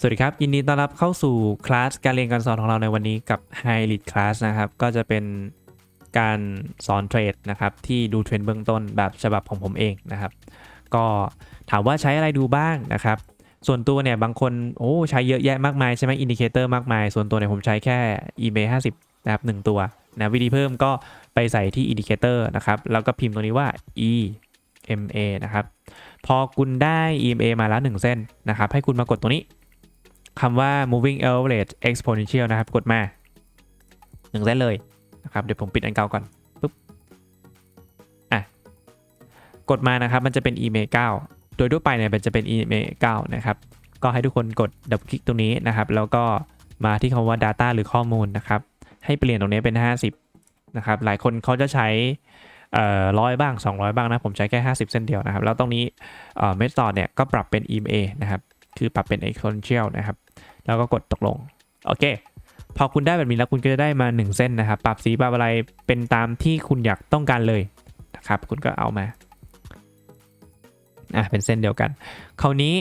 สวัสดีครับ ยินดีต้อนรับเข้าสู่คลาสการเรียนการสอนของเราในวันนี้กับ High Elite Class นะครับ ก็จะเป็นการสอนเทรดนะครับ ที่ดูเทรนเบื้องต้นแบบฉบับของผมเองนะครับ ก็ถามว่าใช้อะไรดูบ้างนะครับ ส่วนตัวเนี่ยบางคนโอ้ใช้เยอะแยะมากมายใช่ไหมอินดิเคเตอร์มากมาย ส่วนตัวเนี่ยผมใช้แค่ eBay 50 นะครับ 1 ตัวนะวิธีเพิ่มก็ไปใส่ที่อินดิเคเตอร์นะครับ แล้วก็พิมพ์ตรงนี้ว่า EMA นะครับ พอคุณได้ EMA มาแล้ว 1 เส้นนะครับ ให้คุณมากดตรงนี้ คำว่า moving average exponential นะครับ กดมาหนึ่งเส้นเลยนะครับ เดี๋ยวผมปิดอันเก่าก่อนปุ๊บอะ กดมานะครับ มันจะเป็น email 9โดยทั่วไปเนี่ยมันจะเป็น email 9นะครับ ก็ให้ทุกคนกดดับคลิกตรงนี้นะครับ แล้วก็มาที่คำว่า data หรือข้อมูลนะครับ ให้เปลี่ยนตรงนี้เป็น 50 นะครับ หลายคนเขาจะใช้ร้อยบ้าง 200 บ้างนะ ผมใช้แค่ 50 เส้นเดียวนะครับ แล้วตรงนี้เอ่อ method เนี่ยก็ปรับเป็น EMA นะครับ คือปรับเป็น exponential นะครับ แล้วก็กดตกลง โอเค พอคุณได้แบบนี้แล้วคุณก็จะได้มา 1 เส้นนะครับ ปรับสีปรับอะไรเป็นตามที่คุณอยากต้องการเลยนะครับ คุณก็เอามา อะ เป็นเส้นเดียวกัน คราวนี้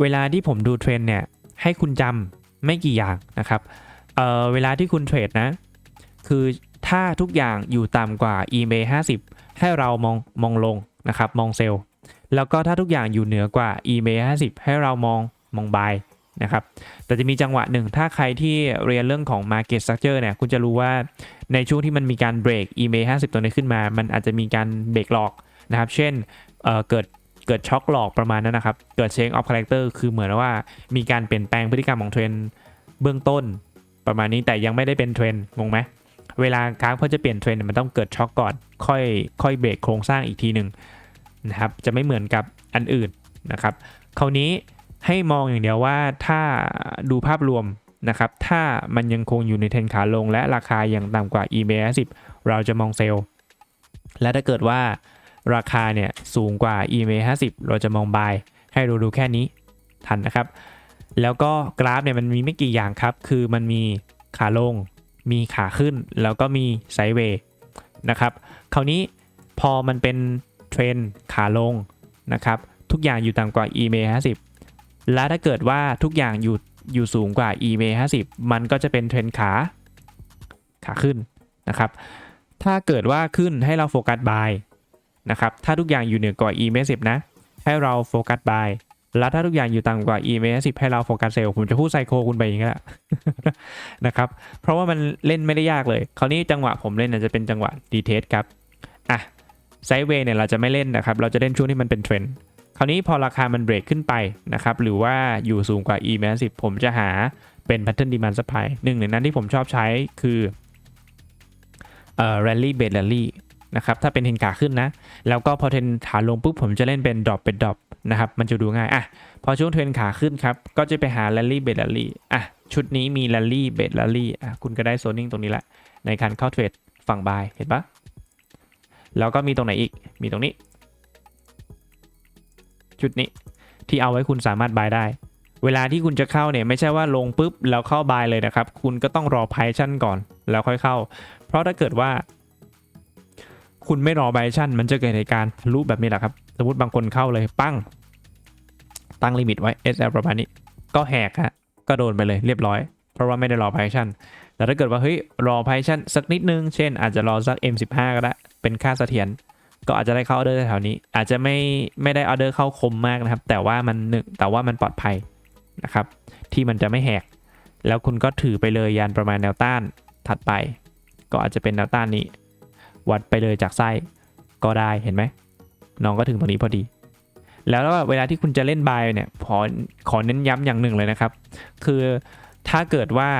เวลาที่ผมดูเทรนเนี่ย ให้คุณจำไม่กี่อย่างนะครับ เอ่อ เวลาที่คุณเทรดนะ คือถ้าทุกอย่างอยู่ต่ำกว่า EMA 50 ให้เรามองมองลงนะครับ มองเซลล์ แล้วก็ถ้าทุกอย่างอยู่เหนือกว่า EMA 50 ให้เรามองมอง buy นะครับแต่จะมีจังหวะหนึ่ง ถ้าใครที่เรียนเรื่องของ market structure เนี่ยคุณจะรู้ว่าในช่วงที่มันมีการเบรก EMA 50 ตัวนี้ขึ้นมา มันอาจจะมีการเบรกหลอกนะครับ เช่นเเกิดเกิดช็อคหลอกประมาณนั้นนะครับ เกิด change of character คือเหมือนว่ามีการเปลี่ยนแปลงพฤติกรรมของเทรนด์เบื้องต้น ประมาณนี้แต่ยังไม่ได้เป็นเทรนด์งงไหมเวลากราฟเขาจะเปลี่ยนเทรนด์มันต้องเกิดช็อคก่อนค่อยค่อยเบรกโครงสร้างอีกทีหนึ่งนะครับจะไม่เหมือนกับอันอื่นนะครับคราวนี้ ให้มองอย่างเดียวว่าถ้าดูภาพรวมนะครับ ถ้ามันยังคงอยู่ในเทรนขาลง และราคายังต่ำกว่า EMA 50 เราจะมองเซลล์ และถ้าเกิดว่าราคาเนี่ยสูงกว่า EMA 50 เราจะมอง buy ให้เราดูแค่นี้ทันนะครับ แล้วก็กราฟเนี่ยมันมีไม่กี่อย่างครับ คือมันมีขาลง มีขาขึ้น แล้วก็มีไซด์เวย์นะครับ คราวนี้พอมันเป็นเทรนขาลงนะครับ ทุกอย่างอยู่ต่ำกว่า EMA 50 และถ้าเกิดว่าทุกอย่างอยู่อยู่สูงกว่า EMA 50 มันก็จะเป็นเทรนขา ขาขึ้นนะครับ ถ้าเกิดว่าขึ้นให้เราโฟกัส buy นะครับ ถ้าทุกอย่างอยู่เหนือกว่า EMA 10นะ ให้เราโฟกัส buy แล้วถ้าทุกอย่างอยู่ต่ำกว่า EMA 10ให้เราโฟกัสเซลล์ ผมจะพูดไซโคคุณไปอย่างนี้แหละนะครับ เพราะว่ามันเล่นไม่ได้ยากเลย คราวนี้จังหวะผมเล่นจะเป็นจังหวะดีเทสครับ อะไซเวย์เนี่ยเราจะไม่เล่นนะครับ เราจะเล่นช่วงที่มันเป็นเทรนด์ ราวนี้พอราคามันเบรกขึ้นไปนะครับหรือว่าอยู่สูงกว่า EMA 10ผมจะหาเป็น pattern demand supply หนึ่งในนั้นที่ผมชอบใช้คือเอ่อ rally bait rally นะครับถ้าเป็นเทรนขาขึ้นนะ แล้วก็พอเทรนขาลงปุ๊บผมจะเล่นเป็น drop เป็น drop นะครับมันจะดูง่ายอะพอช่วงเทรนขาขึ้นครับ ก็จะไปหา rally bait rally อะชุดนี้มี rally bait rally อะคุณก็ได้โซนิ่งตรงนี้ละในการเข้าเทรดฝั่ง buy เห็นปะแล้วก็มีตรงไหนอีกมีตรงนี้ ชุดนี้ที่เอาไว้คุณสามารถ buy ได้ เวลาที่คุณจะเข้าเนี่ยไม่ใช่ว่าลงปุ๊บแล้วเข้า buy เลยนะครับ คุณก็ต้องรอ price action ก่อนแล้วค่อยเข้า เพราะถ้าเกิดว่า คุณไม่รอ buy action มันจะเกิดเหตุการณ์ทะลุแบบนี้แหละครับ สมมติบางคนเข้าเลยปั้ง ตั้งลิมิตไว้ SL ประมาณนี้ ก็แหกฮะก็โดนไปเลยเรียบร้อย เพราะว่าไม่ได้รอ price action แต่ถ้าเกิดว่าเฮ้ยรอ price action สักนิดนึง เช่น อาจจะรอสัก M15 ก็ได้เป็นค่าเสถียร ก็อาจจะได้เข้าออเดอร์แถวนี้ อาจจะไม่ไม่ได้ออเดอร์เข้าคมมากนะครับ แต่ว่ามันหนึ่งแต่ว่ามันปลอดภัยนะครับ ที่มันจะไม่แหก แล้วคุณก็ถือไปเลยยันประมาณแนวต้านถัดไป ก็อาจจะเป็นแนวต้านนี้ วัดไปเลยจากไส้ก็ได้เห็นไหมน้องก็ถึงตรงนี้พอดี แล้วเวลาที่คุณจะเล่นบายเนี่ยขอขอเน้นย้ำอย่างหนึ่งเลยนะครับ คือถ้าเกิดว่า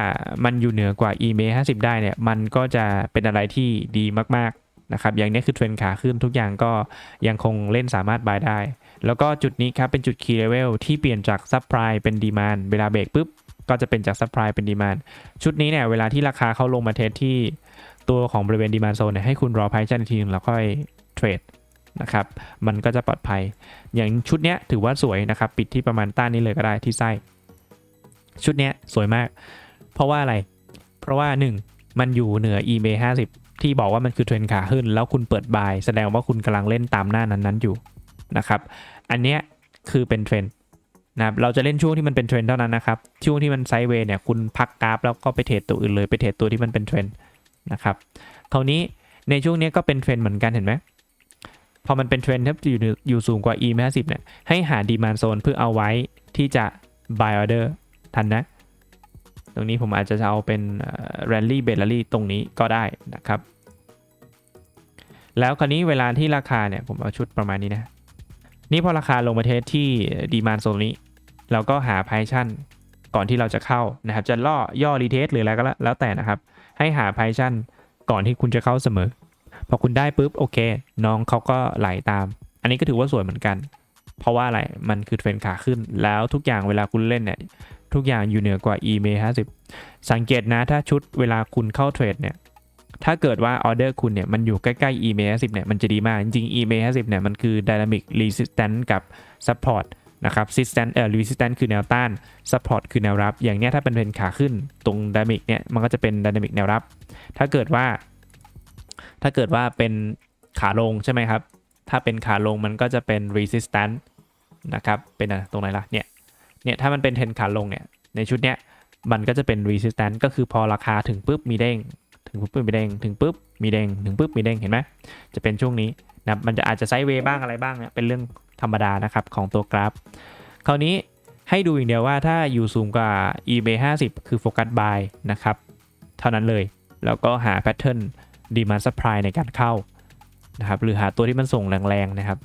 มันอยู่เหนือกว่า EMA 50 ได้เนี่ย มันก็จะเป็นอะไรที่ดีมากๆ นะครับอย่างนี้คือเทรนขาขึ้นทุกอย่างก็ยังคงเล่นสามารถบายได้ แล้วก็จุดนี้ครับเป็นจุด key level ที่เปลี่ยนจาก supply เป็น demand เวลาเบรกปุ๊บก็จะเป็นจาก supply เป็น demand ชุดนี้เนี่ยเวลาที่ราคาเขาลงมาเทสที่ตัวของบริเวณ demand zone เนี่ยให้คุณรอ price action อีกทีนึงแล้วค่อยเทรดนะครับมันก็จะปลอดภัย อย่างชุดเนี้ยถือว่าสวยนะครับปิดที่ประมาณต้านนี้เลยก็ได้ที่ไส้ชุดเนี้ยสวยมาก เพราะว่าอะไร เพราะว่า 1 มันอยู่เหนือ EMA 50 ที่บอกว่ามันคือเทรนขาขึ้น แล้วคุณเปิดบายแสดงว่าคุณกำลังเล่นตามหน้านั้นๆอยู่นะครับ อันเนี้ยคือเป็นเทรนนะครับเราจะเล่นช่วงที่มันเป็นเทรนเท่านั้นนะครับ ช่วงที่มันไซด์เวย์เนี่ยคุณพักกราฟแล้วก็ไปเทรดตัวอื่นเลยไปเทรดตัวที่มันเป็นเทรนนะครับคราวนี้ในช่วงนี้ก็เป็นเทรนเหมือนกันเห็นไหมพอมันเป็นเทรนที่อยู่อยู่สูงกว่า e 5 0เนี่ยให้หาดีมานโซนเพื่อเอาไว้ที่จะ buy order ทันนะ ตรงนี้ผมอาจจะเอาเป็น rally b e l l y ตรงนี้ก็ได้นะครับ แล้วคราวนี้เวลาที่ราคาเนี่ยผมเอาชุดประมาณนี้นะ นี่พอราคาลงมาเทสที่ดีมานโซนนี้ เราก็หาไพชั่นก่อนที่เราจะเข้านะครับ จะล่อย่อรีเทสหรืออะไรก็แล้วแล้วแต่นะครับ ให้หาไพชั่นก่อนที่คุณจะเข้าเสมอ พอคุณได้ปุ๊บโอเค น้องเขาก็ไหลตาม อันนี้ก็ถือว่าสวยเหมือนกัน เพราะว่าอะไรมันคือเทรนขาขึ้น แล้วทุกอย่างเวลาคุณเล่นเนี่ยทุกอย่างอยู่เหนือกว่า e m a 50 สังเกตนะถ้าชุดเวลาคุณเข้าเทรดเนี่ย ถ้าเกิดว่าออเดอร์คุณเนี่ยมันอยู่ใกล้ๆ e m a 50เนี่ยมันจะดีมาก จริงๆ e m a 50เนี่ยมันคือ dynamic resistance กับ support นะครับ resistance เอ่อ resistance คือแนวต้าน support คือแนวรับ อย่างเนี้ยถ้าเป็นเทรนขาขึ้นตรง dynamic เนี่ยมันก็จะเป็น dynamic แนวรับ ถ้าเกิดว่า ถ้าเกิดว่าเป็นขาลงใช่ไหมครับ ถ้าเป็นขาลงมันก็จะเป็น resistance นะครับ เป็นตรงไหนล่ะ เนี่ย เนี่ยถ้ามันเป็นเทรนขาลงเนี่ยในชุดเนี้ยมันก็จะเป็น resistance ก็คือพอราคาถึงปุ๊บมีเด้ง ถึงปุ๊บมีเด้งถึงปุ๊บมีเด้งถึงปุ๊บมีเด้งเห็นไหมจะเป็นช่วงนี้นะมันจะอาจจะไซด์เวย์บ้างอะไรบ้างเนี่ยเป็นเรื่องธรรมดานะครับของตัวกราฟ คราวนี้ให้ดูอย่างเดียวว่าถ้าอยู่สูงกว่า eBay 50 คือโฟกัส buy นะครับ เท่านั้นเลย แล้วก็หาแพทเทิร์น demand supply ในการเข้านะครับหรือหาตัวที่มันส่งแรงๆนะครับ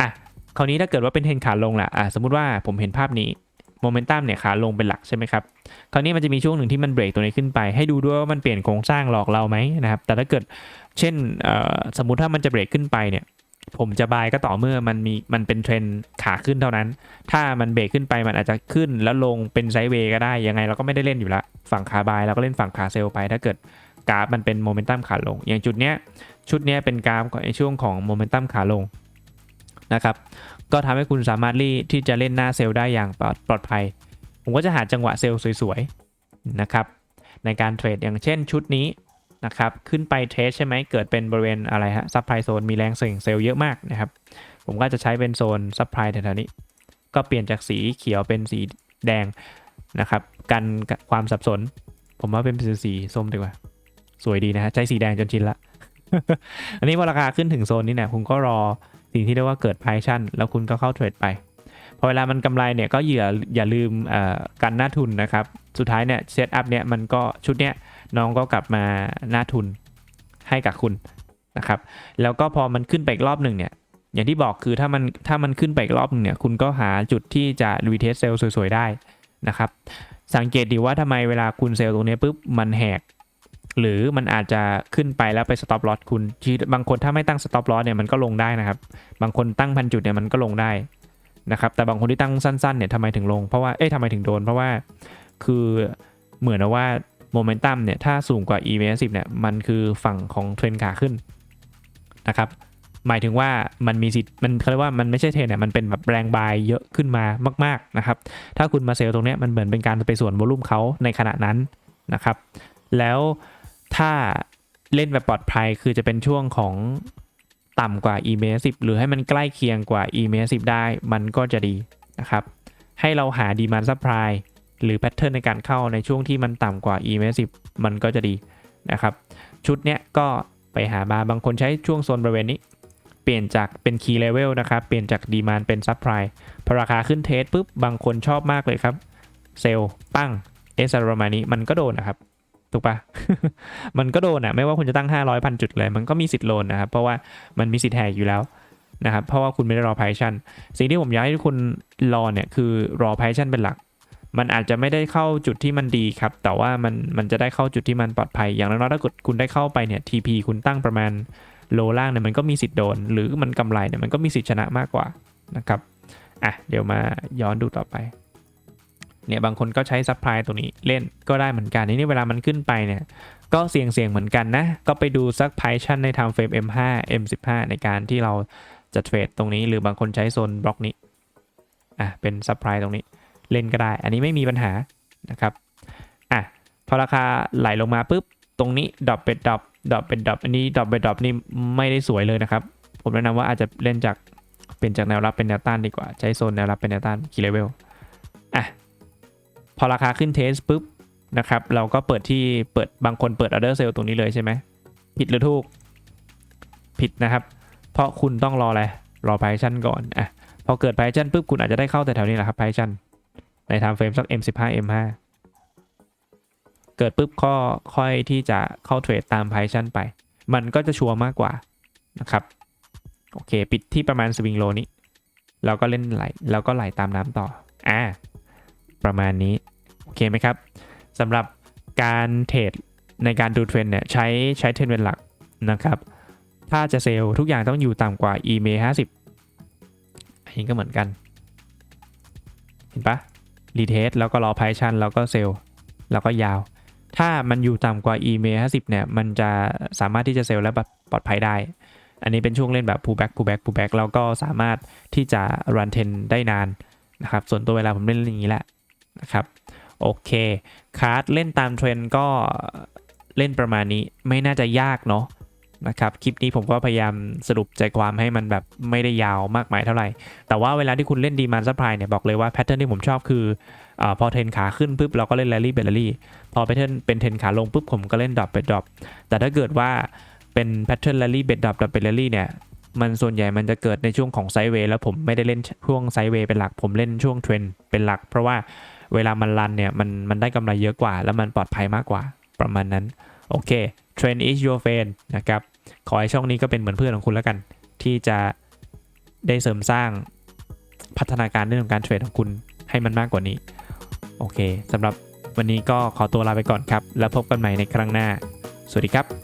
อะคราวนี้ถ้าเกิดว่าเป็นเทนขาลงล่ะอะสมมุติว่าผมเห็นภาพนี้ โมเมนตัมเนี่ยขาลงเป็นหลักใช่ไหมครับ คราวนี้มันจะมีช่วงหนึ่งที่มันเบรกตัวนี้ขึ้นไป ให้ดูด้วยว่ามันเปลี่ยนโครงสร้างหลอกเราไหมนะครับ แต่ถ้าเกิดเช่นสมมุติถ้ามันจะเบรกขึ้นไปเนี่ยผมจะบายก็ต่อเมื่อมันมีมันเป็นเทรนขาขึ้นเท่านั้น ถ้ามันเบรกขึ้นไปมันอาจจะขึ้นแล้วลงเป็นไซด์เวย์ก็ได้ ยังไงเราก็ไม่ได้เล่นอยู่ละ ฝั่งขาบายเราก็เล่นฝั่งขาเซลไป ถ้าเกิดกราฟมันเป็นโมเมนตัมขาลง อย่างจุดเนี้ยชุดเนี้ยเป็นกราฟในช่วงของโมเมนตัมขาลงนะครับ ก็ทำให้คุณสามารถที่จะเล่นหน้าเซลล์ได้อย่างปลอดภัย ผมก็จะหาจังหวะเซลล์สวยๆนะครับในการเทรดอย่างเช่นชุดนี้นะครับขึ้นไปเทสใช่ไหมเกิดเป็นบริเวณอะไรฮะซับไพรโซนมีแรงเสี่ยงเซลล์เยอะมากนะครับ ผมก็จะใช้เป็นโซนซับไพรแถวๆนี้ ก็เปลี่ยนจากสีเขียวเป็นสีแดงนะครับ กันความสับสน ผมว่าเป็นสีส้มดีกว่า สวยดีนะฮะใช้สีแดงจนชินละ อันนี้พอราคาขึ้นถึงโซนนี้เนี่ยคุณก็รอ สิ่งที่เรียกว่าเกิดไพชั่นแล้วคุณก็เข้าเทรดไปพอเวลามันกำไรเนี่ยก็อย่าอย่าลืมกันหน้าทุนนะครับ สุดท้ายเนี่ยเซตอัพเนี่ยมันก็ชุดเนี้ยน้องก็กลับมาหน้าทุนให้กับคุณนะครับ แล้วก็พอมันขึ้นไปอีกรอบหนึ่งเนี่ยอย่างที่บอกคือถ้ามันถ้ามันขึ้นไปอีกรอบหนึงเนี่ยคุณก็หาจุดที่จะรีเทสเซลสวยๆได้นะครับ สังเกตดีว่าทำไมเวลาคุณเซลตรงนี้ปุ๊บมันแหก หรือมันอาจจะขึ้นไปแล้วไปสต็อปลอสคุณที่บางคนถ้าไม่ตั้งสต็อปลอสเนี่ยมันก็ลงได้นะครับ บางคนตั้งพันจุดเนี่ยมันก็ลงได้นะครับ แต่บางคนที่ตั้งสั้นๆเนี่ยทำไมถึงลง เพราะว่า เอ๊ะทำไมถึงโดน เพราะว่าคือเหมือนว่าโมเมนตัมเนี่ยถ้าสูงกว่า e m a 10เนี่ยมันคือฝั่งของเทรนขาขึ้นนะครับ หมายถึงว่ามันมีสิทธิ์มันเขาเรียกว่ามันไม่ใช่เทรนเนี่ยมันเป็นแบบแรงบายเยอะขึ้นมามาก ๆนะครับ ถ้าคุณมาเซลตรงเนี้ยมันเหมือนเป็นการไปส่วนโวลุ่มเขาในขณะนั้นนะครับ แล้ว ถ้าเล่นแบบปลอดภัยคือจะเป็นช่วงของต่ำกว่า e m a 10หรือให้มันใกล้เคียงกว่า e m a 10ได้มันก็จะดีนะครับ ให้เราหา demand supply หรือแพทเทิร์นในการเข้าในช่วงที่มันต่ำกว่า e m a 10มันก็จะดีนะครับ ชุดเนี้ยก็ไปหาบาบางคนใช้ช่วงโซนบริเวณนี้ เปลี่ยนจากเป็น key level นะครับ เปลี่ยนจาก demand เป็น supply พอราคาขึ้นเทสปุ๊บบางคนชอบมากเลยครับ เซลล์ปั้งเอสประมาณนี้มันก็โดนนะครับ ถูกปะมันก็โดนอะไม่ว่าคุณจะตั้ง 500พันจุดเลย มันก็มีสิทธิ์โดนนะครับ เพราะว่ามันมีสิทธิ์แหกอยู่แล้วนะครับ เพราะว่าคุณไม่ได้รอไพชั่นสิ่งที่ผมอยากให้ทุกคนรอเนี่ยคือรอไพชั่นเป็นหลัก มันอาจจะไม่ได้เข้าจุดที่มันดีครับ แต่ว่ามันมันจะได้เข้าจุดที่มันปลอดภัย อย่างน้อยๆถ้าเกิดคุณได้เข้าไปเนี่ย TP คุณตั้งประมาณโลล่างเนี่ยมันก็มีสิทธิ์โดน หรือมันกำไรเนี่ยมันก็มีสิทธิ์ชนะมากกว่านะครับอะเดี๋ยวมาย้อนดูต่อไป เนี่ยบางคนก็ใช้ซัพพลายตรงนี้เล่นก็ได้เหมือนกันนี่เวลามันขึ้นไปเนี่ยก็เสี่ยงเสี่ยงเหมือนกันนะ ก็ไปดูซักไพชั่นใน time frame M5 M15 ในการที่เราจะเทรดตรงนี้ หรือบางคนใช้โซนบล็อกนี้อะเป็นซัพพลายตรงนี้เล่นก็ได้ อันนี้ไม่มีปัญหานะครับอะพอราคาไหลลงมาปุ๊บตรงนี้ดรอปเป็นดรอปดรอปเป็นดรอปอันนี้ดรอปเป็นดรอปนี่ไม่ได้สวยเลยนะครับ ผมแนะนำว่าอาจจะเล่นจากเปเป็นจากแนวรับเป็นแนวต้านดีกว่า ใช้โซนแนวรับเป็นแนวต้านกี่เลเวลอะ พอราคาขึ้นเทสปุ๊บนะครับ เราก็เปิดที่เปิดบางคนเปิดออเดอร์เซลตรงนี้เลยใช่ไหมผิดหรือถูก ผิดนะครับ เพราะคุณต้องรออะไรรอไพชันก่อนอะพอเกิดไพชันปุ๊บคุณอาจจะได้เข้าแต่แถวนี้แหละครับไพชันในไทม์เฟรมสัก M15 M5 เกิดปุ๊บก็ค่อยที่จะเข้าเทรดตามไพชันไป มันก็จะชัวร์มากกว่านะครับ โอเค ปิดที่ประมาณสวิงโลนี้แล้วก็เล่นไหลแล้วก็ไหลตามน้ำต่อ อ่า ประมาณนี้ เคไหมครับสำหรับการเทรดในการดูเทรนเนี่ยใช้ใช้เทรนเป็นหลักนะครับ ถ้าจะเซลล์ทุกอย่างต้องอยู่ต่ำกว่า EMA 50อันนี้ก็เหมือนกัน เห็นปะรีเทสแล้วก็รอไพชันแล้วก็เซลล์แล้วก็ยาว ถ้ามันอยู่ต่ำกว่า EMA 50เนี่ยมันจะสามารถที่จะเซลล์และแบบปลอดภัยได้ อันนี้เป็นช่วงเล่นแบบ pullback pullback pullback แล้วก็สามารถที่จะ run 10 ได้นานนะครับส่วนตัวเวลาผมเล่นอย่างนี้แหละนะครับ โอเคคาร์ดเล่นตามเทรนก็เล่นประมาณนี้ไม่น่าจะยากเนาะนะครับคลิปนี้ผมก็พยายามสรุปใจความให้มันแบบไม่ได้ยาวมากมายเท่าไหร่ แต่ว่าเวลาที่คุณเล่นดีมานซัพพลายเนี่ยบอกเลยว่าแพทเทิร์นที่ผมชอบคืออพอเทรนขาขึ้นปุ๊บเราก็เล่นแรลลี่เบลลี่พอแพทเทิร์นเป็นเทรนขาลงปุ๊บผมก็เล่นดรอปเบดดรอปแต่ถ้าเกิดว่าเป็นแพทเทิร์นแรลลี่เบดดรอปดรอปเบลลี่เนี่ยมันส่วนใหญ่มันจะเกิดในช่วงของไซเวย์แล้วผมไม่ได้เล่นช่วงไซเวย์เป็นหลักผมเล่นช่วงเทรนเป็นหลัก เพราะว่า เวลามันรันเนี่ยมันมันได้กำไรเยอะกว่า แล้วมันปลอดภัยมากกว่าประมาณนั้น โอเค Trend is your friend นะครับ ขอให้ช่องนี้ก็เป็นเหมือนเพื่อนของคุณแล้วกัน ที่จะได้เสริมสร้างพัฒนาการเรื่องของการเทรดของคุณให้มันมากกว่านี้ โอเคสำหรับวันนี้ก็ขอตัวลาไปก่อนครับ แล้วพบกันใหม่ในครั้งหน้า สวัสดีครับ